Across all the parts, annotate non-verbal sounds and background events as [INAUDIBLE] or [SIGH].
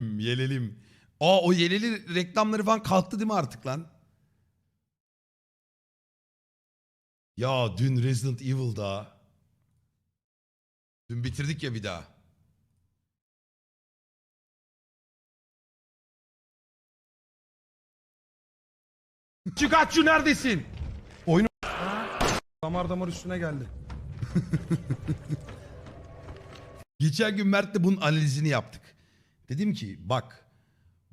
Hmm, Yelelim. Aa o yeleli reklamları falan kalktı değil mi artık lan? Ya dün Resident Evil'da. Dün bitirdik ya bir daha. Çıkartçı neredesin? Oyunu damar damar üstüne geldi. [LAUGHS] Geçen gün Mert'le bunun analizini yaptık. Dedim ki bak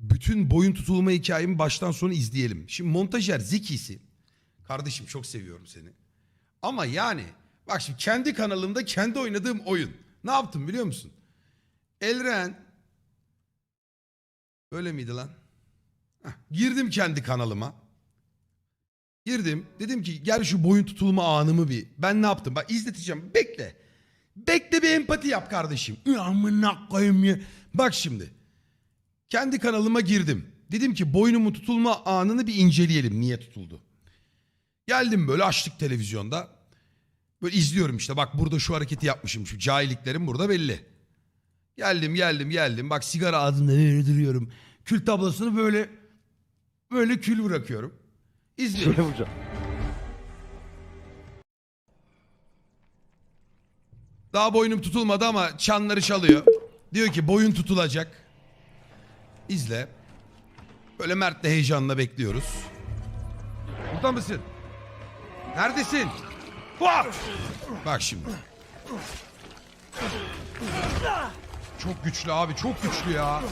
bütün boyun tutulma hikayemi baştan sona izleyelim. Şimdi montajer zekisi. Kardeşim çok seviyorum seni. Ama yani bak şimdi kendi kanalımda kendi oynadığım oyun. Ne yaptım biliyor musun? Elren. Öyle miydi lan? Heh, girdim kendi kanalıma. Girdim. Dedim ki gel şu boyun tutulma anımı bir. Ben ne yaptım? Bak izleteceğim. Bekle. Bekle bir empati yap kardeşim. Amına koyayım ya. Bak şimdi. Kendi kanalıma girdim. Dedim ki boynumu tutulma anını bir inceleyelim. Niye tutuldu? Geldim böyle açtık televizyonda. Böyle izliyorum işte. Bak burada şu hareketi yapmışım. Şu cahilliklerim burada belli. Geldim geldim geldim. Bak sigara ağzımda böyle duruyorum. Kül tablosunu böyle böyle kül bırakıyorum. İzliyorum. Şöyle vuracağım. Daha boynum tutulmadı ama çanları çalıyor. Diyor ki boyun tutulacak. İzle. Böyle Mert'le heyecanla bekliyoruz. Burada mısın? Neredesin? Bak! Bak şimdi. Çok güçlü abi çok güçlü ya.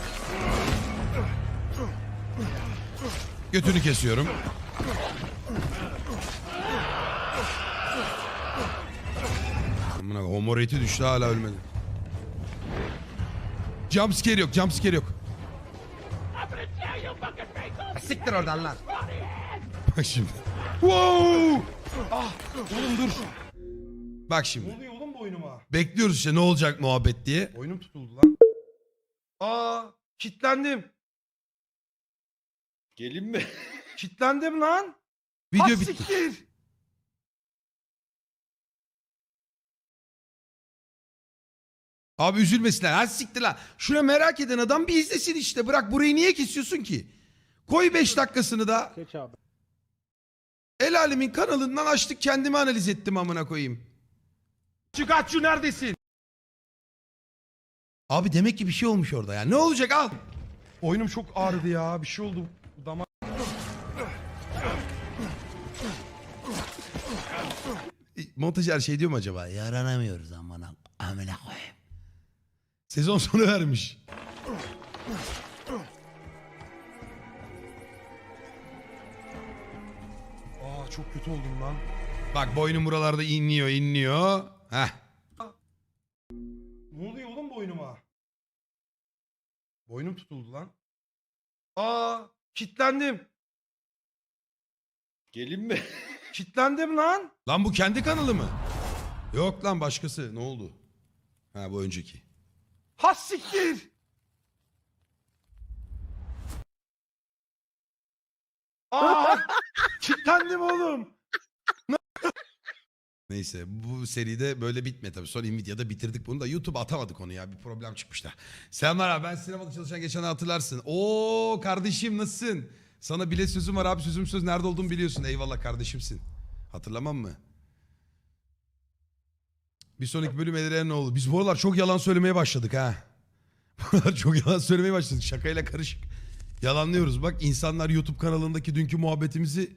Götünü kesiyorum. Amına düştü hala ölmedi. Jumpscare yok, jumpscare yok. Siktir oradan lan. Bak şimdi. Wow! Ah oğlum dur. Bak Ne şimdi. oluyor oğlum boynuma? Bekliyoruz işte ne olacak muhabbet diye. Boynum tutuldu lan. Aa kilitlendim. Gelin mi? Kilitlendim lan. Video Ha, bitti. Abi üzülmesinler. Ha siktir lan. Şuna merak eden adam bir izlesin işte. Bırak burayı niye kesiyorsun ki? Koy 5 dakikasını da. Geç abi. El alemin kanalından açtık kendimi analiz ettim amına koyayım. Çıkartçı neredesin? Abi demek ki bir şey olmuş orada ya. Ne olacak al. Boynum çok ağrıdı ya. Bir şey oldu. Damar. E, Montajer şey diyor mu acaba? Yaranamıyoruz amına. Sezon sonu vermiş. Aa çok kötü oldum lan. Bak boynum buralarda inliyor inliyor. Heh. Ne oluyor oğlum boynuma? Boynum tutuldu lan. Aa kilitlendim. Gelin mi? [LAUGHS] Kilitlendim lan. Lan bu kendi kanalı mı? Yok lan başkası. Ne oldu? Ha bu önceki. Ha siktir. Aa [LAUGHS] kilitlendim oğlum. Neyse bu seride böyle bitme tabii. Sonra Nvidia'da bitirdik bunu da YouTube atamadık onu ya. Bir problem çıkmış da. Selamlar abi ben sinemada çalışan geçen hatırlarsın. Oo kardeşim nasılsın? Sana bile sözüm var abi sözüm söz nerede olduğumu biliyorsun. Eyvallah kardeşimsin. Hatırlamam mı? Bir sonraki bölüm Eren ne oldu? Biz bu aralar çok yalan söylemeye başladık ha. [LAUGHS] Bu aralar çok yalan söylemeye başladık. Şakayla karışık. Yalanlıyoruz. Bak insanlar YouTube kanalındaki dünkü muhabbetimizi